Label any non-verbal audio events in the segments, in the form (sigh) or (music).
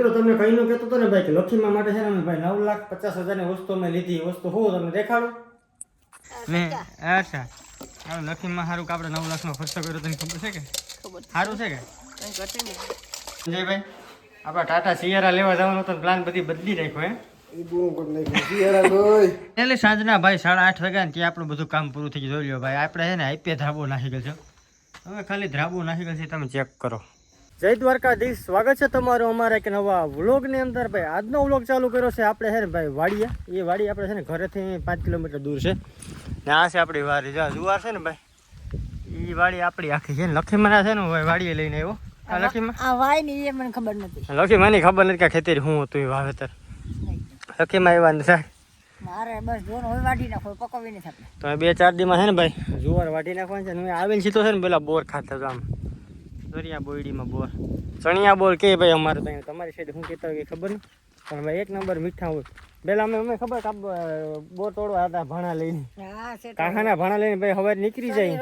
મિત્રો તમને કઈ નું કહેતો હતો ને ભાઈ કે લખીમાં માટે છે ને ભાઈ નવ લાખ પચાસ હજારની વસ્તુ અમે લીધી. વસ્તુ હું તમને દેખાડું? ને અચ્છા હવે લખીમાં સારું કે આપણે નવ લાખનો ખર્ચો કર્યો તને ખબર છે કે? સારું છે. કે? કંઈ ઘટે નહીં. જય ભાઈ આપણા ટાટા સિયારા લેવા જવાનો તો પ્લાન બધી બદલી નાખ્યો. હે એટલે સાંજના ભાઈ સાડા આઠ વાગ્યા ને ત્યાં આપણું બધું કામ પૂરું થઈ ગયું. જોઈ લો ભાઈ આપણે છે ને આઈપીએ ધ્રાબો નાખી ગયો છે. હવે ખાલી ધ્રાબો નાખી ગયો છે તમે ચેક કરો. જય દ્વારકાધીશ. સ્વાગત છે તમારું અમારા એક નવા વ્લોગની અંદર. ભાઈ આજનો વ્લોગ ચાલુ કર્યો છે આપણે છે ને ભાઈ વાડીએ. એ વાડી આપણે છે ને ઘરેથી પાંચ કિલોમીટર દૂર છે. ને આ છે આપણી વાડી. જા જુવાર છે ને ભાઈ એ વાડી આપણી આખી છે. ને લખીમાં છે ને ભાઈ વાડીએ લઈને આવ્યો. આ લખીમાં? આ વાયની એ મને ખબર નથી. લખીમાંની ખબર નથી કે ખેતરી શું હતું એ વાવેતર. લખીમાં આવ્યા સાહેબ. મારે બસ જોન હોય વાઢી નાખો પકવી નથી આપણે. તો બે ચાર દીમાં છે ને ભાઈ જુવાર વાટી નાખવાની છે ને આવીને સીધો છે ને પેલા બોર ખાતા હતા આમ દરિયા બોયડીમાં બોર. ચણિયા બોર કે ભાઈ અમારે ત્યાં? તમારી સાઈડ શું કહેતા હોય ખબર નહીં. પણ એક નંબર મીઠા હોય. પેલા અમે અમે ખબર કાપ બોર તોડવા હતા ભાણા લઈને. કાંખાના ભાણા લઈને ભાઈ હવે નીકળી જાય.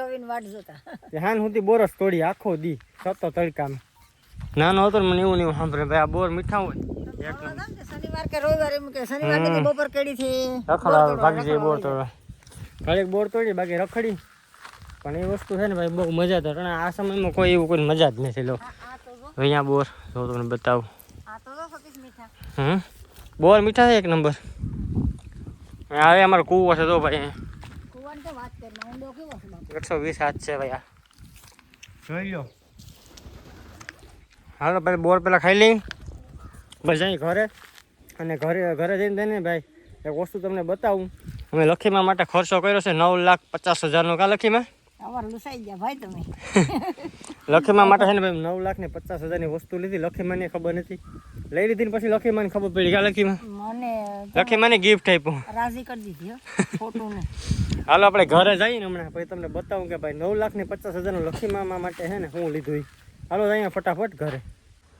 હાન સુધી બોરસ તોડી આખો દી સતો તડકામાં. નાનો હતો મને એવું નહીં સાંભળે ભાઈ આ બોર મીઠા હોય. એક નંબર શનિવાર કે રવિવાર એમ કે શનિવાર બપોર કેડી થી રખડા ભાગી જાય બોર તોડવા. ઘડીક બોર તોડી બાકી રખડી. પણ એ વસ્તુ છે ને ભાઈ બહુ મજા તો અને આ સમયમાં કોઈ એવું કોઈ મજા જ નથી લો. આ તો જો. અહીંયા બોર જો તમને બતાવું. આ તો જો સતીશ મીઠા. હમ? બોર મીઠા છે એક નંબર. હવે અમારો કૂવો છે તો ભાઈ એકસો વીસ હાથ છે ભાઈ આ. જોઈ લો. હાલો ભાઈ બોર પેલા ખાઈ લઈ. બસ અહીં ઘરે. અને ઘરે ઘરે જઈને ને ભાઈ એક વસ્તુ તમને બતાવું. અમે લખીમાં માટે ખર્ચો કર્યો છે નવ લાખ પચાસ હજારનો કા લખીમાં? ગયા (laughs) લખીમાં માટે છે ને ભાઈ નવ લાખ ને પચાસ હજારની વસ્તુ લીધી. લખીમાની ખબર નથી. લઈ લીધી ને પછી લખીમાની ખબર પડી. આ લખીમાં. મને ગિફ્ટ આપ્યું. રાજી કરી દીધી હો ને (laughs) હાલો આપણે ઘરે જઈએ ને હમણાં પછી તમને બતાવું કે ભાઈ નવ લાખ ને પચાસ હજારનું લખીમામા માટે છે ને હું લીધું. હાલો અહીંયા ફટાફટ ઘરે.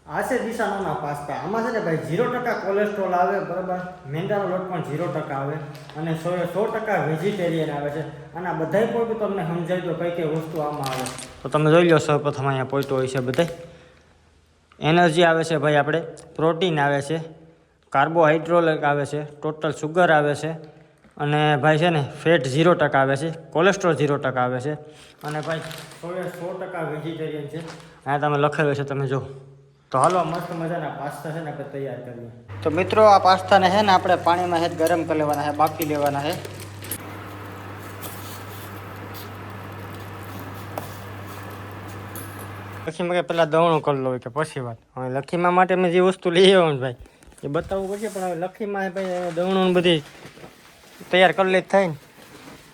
આ છે દિશાનોના પાસ્તા. આમાં છે ને ભાઈ ઝીરો ટકા કોલેસ્ટ્રોલ આવે, બરાબર? મેંદાનો લોટ પણ ઝીરો ટકા આવે અને સો સો ટકા વેજીટેરિયન આવે છે. અને આ બધાય પોઈન્ટ તમને સમજાવી તો કઈ કઈ વસ્તુ આમાં આવે. તો તમે જોઈ લો સૌપ્રથમ અહીંયા પોઈન્ટ હોય છે બધાય. એનર્જી આવે છે ભાઈ આપણે. પ્રોટીન આવે છે. કાર્બોહાઈડ્રોલિક આવે છે. ટોટલ સુગર આવે છે. અને ભાઈ છે ને ફેટ ઝીરો ટકા આવે છે. કોલેસ્ટ્રોલ ઝીરો ટકા આવે છે. અને ભાઈ સો સો ટકા વેજીટેરિયન છે. આ તમે લખેલું છે, તમે જો તો હાલો, મસ્ત મજાના પાસ્તા છે ને આપણે તૈયાર કરીએ. તો મિત્રો, આ પાસ્તાને છે ને આપણે પાણીમાં હેત ગરમ કરી લેવાના છે, બાફી લેવાના છે. લખીમાં કે પેલા દવણું કરી લો કે પછી વાત. હવે લખીમાં માટે મેં જે વસ્તુ લઈ આવ્યો ને ભાઈ, એ બતાવવું પડશે, પણ હવે લખીમાં ભાઈ દવણું બધી તૈયાર કરી લે થાય ને.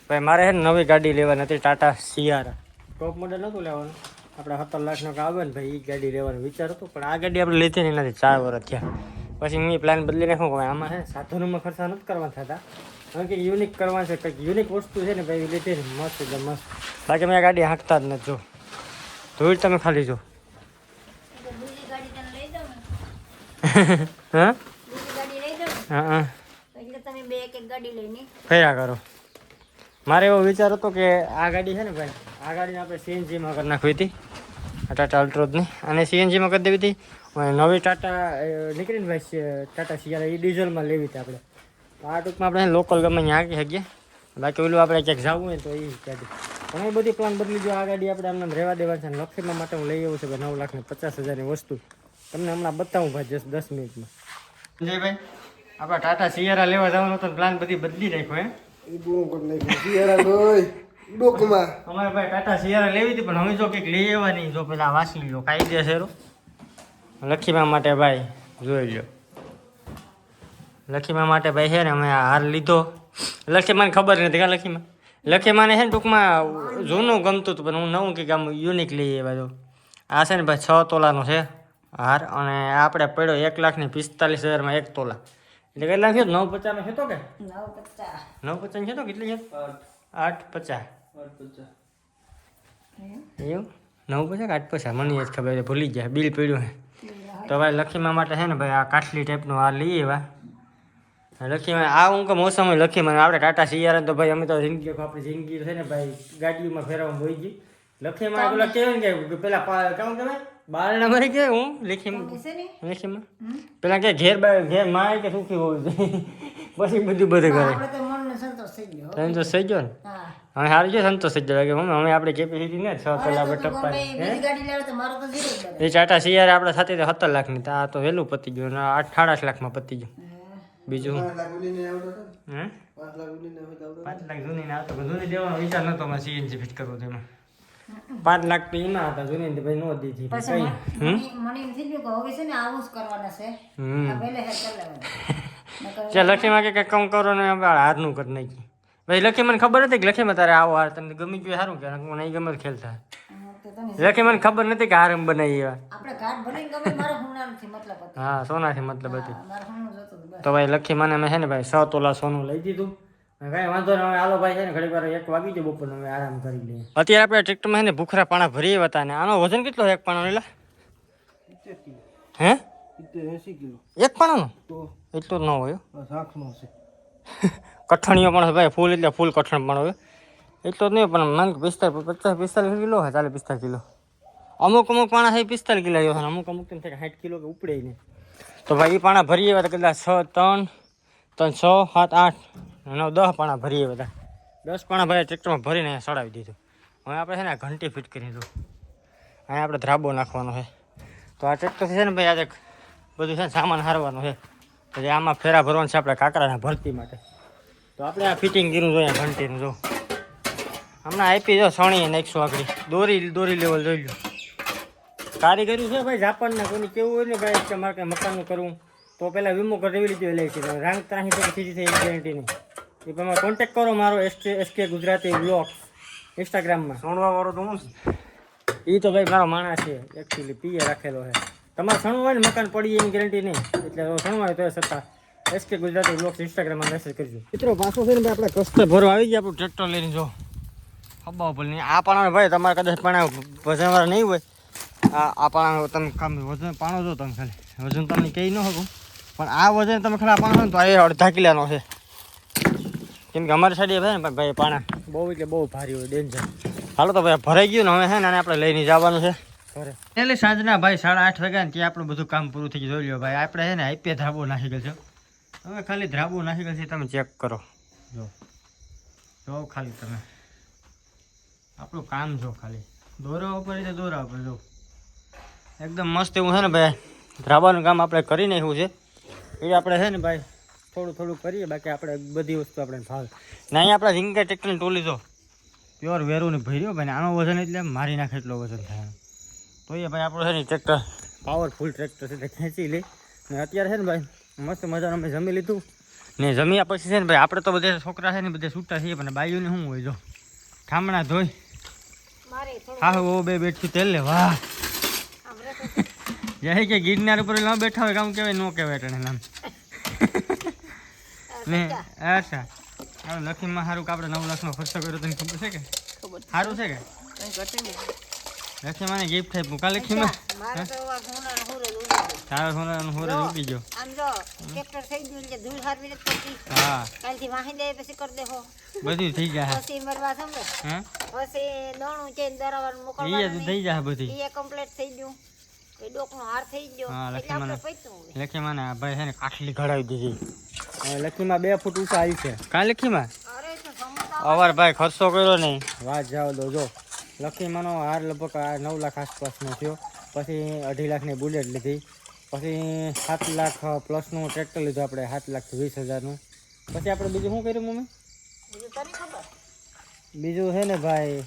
ભાઈ, મારે છે ને નવી ગાડી લેવાની હતી, ટાટા સિયારા. ટોપ મોડેલ નહોતું લેવાનું? આપણે સત્તર લાખનો આવે ને ભાઈ એ ગાડી લેવાનો વિચાર હતો પણ આ ગાડી આપણે લીધી ને એનાથી ચાર વર્ષ થયા. પછી મેં પ્લાન બદલી નાખ્યો કે આમાં છે સાધનોમાં ખર્ચા નથી કરવા થતા. કારણ કે યુનિક કરવા છે કંઈક યુનિક વસ્તુ છે ને ભાઈ લીધી ને મસ્ત એકદમ મસ્ત. બાકી મેં આ ગાડી હાંકતા જ નથી જો. ધૂળ તમે ખાલી જો. હા? હા હા. ફર્યા કરો. મારે એવો વિચાર હતો કે આ ગાડી છે ને ભાઈ આ ગાડીને આપણે સીએનજીમાં કરી નાખવી હતી. આ ટાટા અલ્ટ્રોજની અને સીએનજીમાં કરી દેવી હતી. અને નવી ટાટા નીકળીને ભાઈ ટાટા સિયારા એ ડીઝલમાં લેવી હતી આપણે. તો આ ટૂંકમાં આપણે લોકલ ગમે ત્યાં આંકી શકીએ. બાકી ઓલું આપણે ક્યાંક જવું હોય તો એ ક્યાંથી ઘણી બધી પ્લાન બદલી જો આ ગાડી આપણે આમને રહેવા દેવા છે અને લખીમાં માટે હું લઈ આવ્યો છું કે નવ લાખ ને પચાસ હજારની વસ્તુ. તમને હમણાં બતાવું ભાઈ જસ્ટ દસ મિનિટમાં. જયભાઈ આપણા ટાટા સિયારા લેવા જવાનો તો પ્લાન બધી બદલી નાખ્યો હે? એ બહુ નાખ્યું. શિયાળા ગોય ડોકમાં. અમારે ભાઈ ટાટા સિયારા લેવી હતી પણ હવે જો કંઈક લઈ આવવાની જો પેલા વાંચી લો કાયદેસર લખીમા માટે ભાઈ જોઈ લો લખીમા માટે ભાઈ છે ને અમે આ હાર લીધો. લખીમાં ખબર નથી કા લખીમાં? લખીમાં છે ને ટૂંકમાં જૂનું ગમતું હતું પણ હું નવું કંઈક આમ યુનિક લઈ આવ્યા તો આ છે ને ભાઈ છ તોલાનો છે હાર અને આપણે પડ્યો એક લાખ ને પિસ્તાલીસ હજારમાં એક તોલા. એટલે કેટલા થયો? નવ પચાસનો થયો કે? નવ પચાસ નવ પચાસ થયો કેટલી છે આઠ પચાસ એવું? નવ પૈસા કે આઠ પૈસા મને જ ખબર છે ભૂલી ગયા બિલ પડ્યું હે. તો ભાઈ લખીમાં માટે છે ને ભાઈ આ કાટલી ટાઈપનું આ લઈએ એવા. લખીમાં આ હું કે મોસમ લખીમાં આપણે ટાટા સિયારા તો ભાઈ અમે તો જિંદગી આપણી જિંદગી છે ને ભાઈ ગાડીઓમાં ફેરવવા બોઈ ગઈ. લખીમાં પેલા કહેવાય ને કે પેલા પા- કેવું કહેવાય બારણા મારી કે હું? લેખી છે ને? લેખીમાં પેલા કે ઘેર બા ઘેર માય કે સુખી હોવું જોઈએ (laughs) પછી બધું બધું કરે. આપણે તો મનને સંતોષ થઈ ગયો. સંતોષ થઈ ગયો ને? હવે સારું છે સંતોષ થઈ ગયો કે મમ્મી અમે આપણે કેપેસિટી ને છ કલાક ટપ્પા ગમે બીજી ગાડી લેવા તો મારો તો zero જ બને. એ ચાટા સિયારે આપણે સાથે તો સત્તર લાખની તો આ તો વહેલું પતી ગયું ને આઠ સાડા આઠ લાખમાં પતી ગયું. બીજું? પાંચ લાખ ને? લાખ લાખ જૂની ને આવતો જૂની દેવાનો વિચાર નતો મારે સીએનજી ફિટ કરવો તેમાં પાંચ લાખ તો હતા જૂની ભાઈ નો દીધી. કઈ? મને- મને મને એમ થઈ ગયું કે હવે છે ને આવું જ કરવાના છે. પહેલે હેર કરી લેવાના. ત્યાં લખીમાં કે કંઈક કામ કરો ને હારનું કરી નાખી. ભાઈ લખી મને ખબર હતી કે લખીમાં તારે આવો હાર તને ગમી ગયું સારું કે હું નહીં ગમે ખેલતા લખી મને ખબર નથી કે હાર એમ બનાવી એવા. આપણે ઘાટ ભરીને ગમે મારે હુંના મતલબ હતો. હા સોનાથી મતલબ હતી. તો ભાઈ લખી મને મેં છે ને ભાઈ સો તોલા સોનું લઈ દીધું. કઈ વાંધો નહીં હવે આલો ભાઈ છે ને ઘડી વાર એક વાગી જાય બપોર અમે આરામ કરી લઈએ. અત્યારે આપણે ટ્રેક્ટરમાં છે ને ભૂખરા પાણા ભરીએ હતા ને આનો વજન કેટલો એક પાણો લીલા હે? એક પાણાનો? એટલો જ ન હોય કઠણીઓ પણ ભાઈ ફૂલ એટલે ફૂલ કઠણ પણ હોય એટલો જ નહીં પણ માન પિસ્તાલીસ પચાસ પિસ્તાલીસ કિલો હોય ચાલે પિસ્તાલીસ કિલો. અમુક અમુક પાણા થાય પિસ્તાલીસ કિલો અને અમુક અમુક તેમ થાય સાઠ કિલો કે ઉપડે નહીં. તો ભાઈ એ પાણા ભરીએ બધા કદાચ છ ત્રણ ત્રણ છ સાત આઠ નવ દસ પાણા ભરીએ બધા. દસ પાણા ભાઈ ટ્રેક્ટરમાં ભરીને અહીંયા ચડાવી દીધું. હવે આપણે છે ને ઘંટી ફિટ કરી દીધું. અહીંયા આપણે ધ્રાબો નાખવાનો છે. તો આ ટ્રેક્ટર છે ને ભાઈ આજે બધું છે ને સામાન હારવાનું છે. પછી આમાં ફેરા ભરવાનું છે આપણે કાકરાના ભરતી માટે. તો આપણે આ ફિટિંગ કર્યું જોઈએ ઘંટીનું જો. હમણાં આપી જો સણી અને એકસો આગળ. દોરી દોરી લેવલ જોઈ લો. કારીગરી છે ભાઈ જાપાનના કોઈ કેવું હોય ને ભાઈ કે મારે કંઈ મકાનનું કરવું. તો પહેલાં વીમો કરાવી લીધો લઈ છે. રાંગ ત્રાહી તો સીધી થઈ ગેરંટીની એ તમે કોન્ટેક્ટ કરો મારો એસકે એસકે ગુજરાતી બ્લોગ ઇન્સ્ટાગ્રામમાં સોણવા વાળો તો હું એ તો ભાઈ મારો માણસ છે. એકચ્યુઅલી પીએ રાખેલો છે. તમારે સણવું હોય ને મકાન પડી એની ગેરંટી નહીં. એટલે સણવા હોય તો સત્તા. એસકે ગુજરાતી બ્લોગ્સ ઇન્સ્ટાગ્રામમાં મેસેજ કરજો. મિત્રો પાછો છે ને આપણે કસ્તે ભરો આવી ગયા આપણું ટ્રેક્ટર લઈને જો. ખબર ભલે નહીં. આ પાણા ભાઈ તમારે કદાચ પાણા વજનવાળા નહીં હોય. આ આ પાણા તમે કામ વજન પાણો જો તમે ખાલી. વજન તમને કહી ન શકું પણ આ વજન તમે ખાલી પાણો ને તો એ અડધા કિલાનો છે. કેમ કે અમારી સાઈડે ભાઈ ને ભાઈ પાણા. બહુ એટલે બહુ ભારી હોય ડેન્જર હાલો તો ભાઈ ભરાઈ ગયું ને હવે છે ને આને આપણે લઈને જવાનું છે. એટલે સાંજના ભાઈ સાડા આઠ વાગ્યા ત્યાં આપણું બધું કામ પૂરું થઈ જોઈ લો ભાઈ, આપણે છે ને આઈપીએ ધાબો નાખી ગયો છે. હવે ખાલી ધ્રાબો નાખી ગયો છે, તમે ચેક કરો. જો. જો ખાલી તમે. આપણું કામ જો ખાલી. દોરા ઉપર છે દોરા ઉપર જો. એકદમ મસ્ત એવું છે ને ભાઈ, ધાબાનું કામ આપણે કરી નાખ્યું છે. એ આપણે છે ને ભાઈ, થોડું થોડું કરીએ, બાકી આપણે બધી વસ્તુ આપણે ભાવે ને અહીંયા આપણે રીંગા ટ્રેક્ટરની ટોલી જો. પ્યોર વેરું ને ભર્યો ભાઈ આનો વજન એટલે મારી નાખે એટલો વજન થાય. તો એ ભાઈ આપણું છે ને ટ્રેક્ટર પાવરફુલ ટ્રેક્ટર છે ખેંચી લે. ને અત્યારે છે ને ભાઈ મસ્ત મજાનું અમે જમી લીધું. ને જમ્યા પછી છે ને ભાઈ આપણે તો બધા છોકરા છે ને બધા છૂટા છીએ પણ બાઈઓને શું હોય જો? ઠામણા ધોઈ. હા હા ઓ બે બેઠું તેલ લે વાહ. જાય કે ગિરનાર ઉપર ન બેઠા હોય કામ કહેવાય ન કહેવાય તને નામ. (laughs) ને અચ્છા. હવે લખીમાં સારું કે આપણે નવ લાખનો ખર્ચો કર્યો તને ખબર છે કે? સારું છે. કે? લખી મને ગિફ્ટ થાય કાલે લખીમાં મારે તો આ હુંના હુરે ઉડી તારો સોનાનો હોરે ઉગી ગયો આમ જો ટ્રેક્ટર થઈ ગયું એટલે ધૂળ હારવી નથી પડતી હા કાલથી વાહી દે પછી કરી દેહો બધું થઈ જાય પછી મરવા સમજે હા પછી દોણું છે દરાવાનું મોકલવાનું તો થઈ જાય બધી કમ્પ્લીટ થઈ ગયું એ ડોકનો હાર થઈ ગયો હા, એટલે લખી મને. આપણે પૈતું હવે. આ ભાઈ છે ને કાટલી ઘડાવી દીધી લખીમાં બે ફૂટ ઊંચા આવી છે કાં લખીમાં અરે અવાર ભાઈ ખર્ચો કર્યો નહીં વાત જાવ દો જો લખીમાંનો હાર લગભગ આ નવ લાખ આસપાસનો થયો. પછી અઢી લાખની બુલેટ લીધી. પછી સાત લાખ પ્લસનું ટ્રેક્ટર લીધું આપણે સાત લાખ વીસ હજારનું. પછી આપણે બીજું શું કર્યું મમ્મી? બીજું છે ને ભાઈ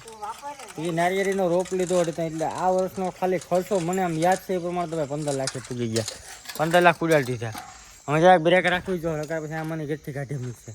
એ નારિયેળીનો રોપ લીધો હતો એટલે આ વર્ષનો ખાલી ખર્ચો મને આમ યાદ છે એ પ્રમાણે તમે પંદર લાખે પૂગી ગયા. પંદર લાખ ઉડાડી દીધા. હવે જરાક બ્રેક રાખવી જો નકર પછી આ મને કેટલી કાઢી મૂકશે.